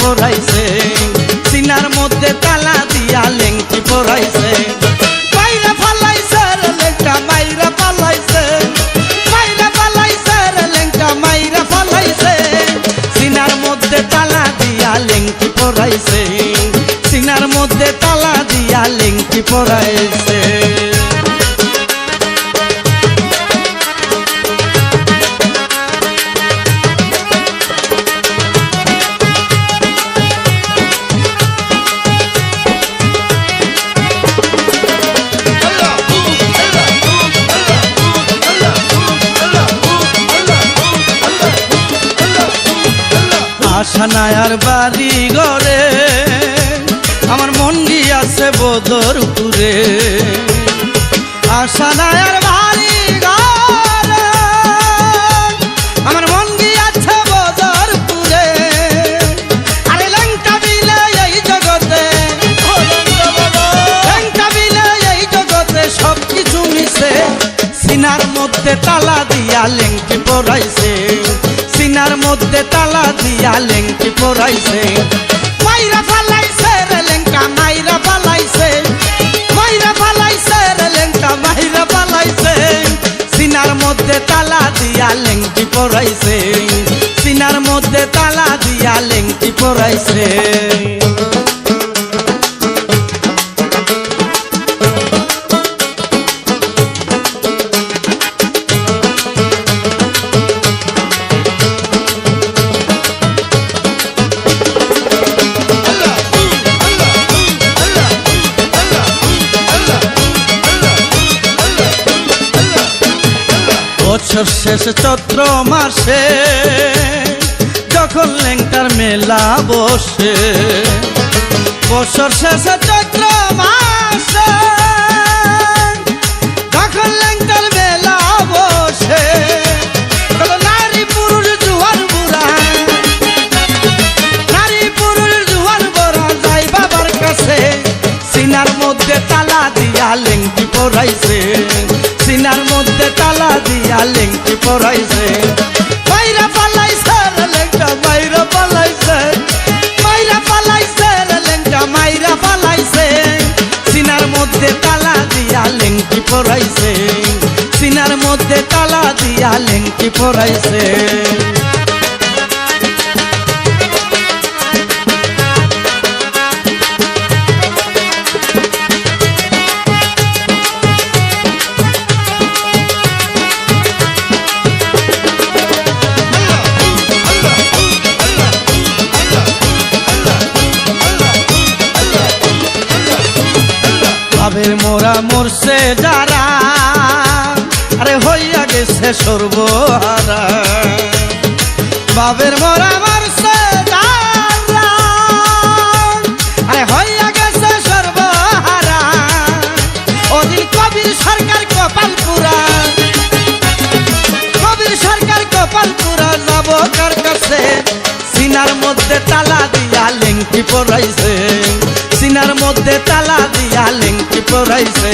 পড়াইছে সিনার মধ্যে তালা দিয়া লেংটি পড়াইছে বাইরে ফালাইছে রে লেংটা মাইরা ফালাইছে। বাইরে ফালাইছে রে লেংটা মাইরা ফালাইছে। সিনার মধ্যে তালা দিয়া লেংটি পড়াইছে সিনার মধ্যে তালা দিয়া লেংটি পড়াই নায়ার বাড়ি ঘরে। আমার মন্ডি আছে বদরপুরে আশা নায়ার বাড়ি ঘরে। আমার মন্ডি আছে বদরপুরে আরে লঙ্কা বিলে এই জগতে লঙ্কা বিলে এই জগতে সব কিছু মিশে। সিনার মধ্যে তালা দিয়া লেংটি পরাইছে। সিনার মধ্যে তালা দিয়া লেঙ্কি পরাইছে। মাইরা ফালাইছে রে লেঙ্কা মাইরা ফালাইছে। মাইরা ফালাইছে রে লেঙ্কা মাইরা ফালাইছে। সিনার মধ্যে তালা দিয়া লেঙ্কি পরাইছে। সিনার মধ্যে তালা দিয়া লেঙ্কি পরাইছে। বছর শেষে, চৈত্র মাসে যখন লেঙ্কার মেলা বসে। বছর শেষে, চৈত্র মাসে যখন লেঙ্কার মেলা বসে নারী পুরুষ জুয়ার বুড়া, নারী পুরুষ জুয়ার যাই বাবার কাছে। সিনার মধ্যে তালা দিয়া লেংটি পরাইছে, সিনার মধ্যে তালা দিয়া লিঙ্কি পড়াইছে মাইরা পালাইছে লেংটা মাইরা পালাইছে। মাইরা পালাইছে লেংটা মাইরা পালাইছে। সিনার মধ্যে তালা দিয়া লিঙ্কি পড়াইছে সিনার মধ্যে তালা দিয়া লিঙ্কি পরাইছে। মোরা মরছে যারা, আরে হইয়া গেছে সর্বহারা। বাবের মোরা মরছে আরে হইয়া গেছে সর্বহারা। ওদিন কবির সরকার কপাল পুরা, কবির সরকার কপাল পুরা যাব কার কাছে সিনার মধ্যে তালা দিয়া লেংটি পরাইছে। সিনার মধ্যে তালা পরাইছে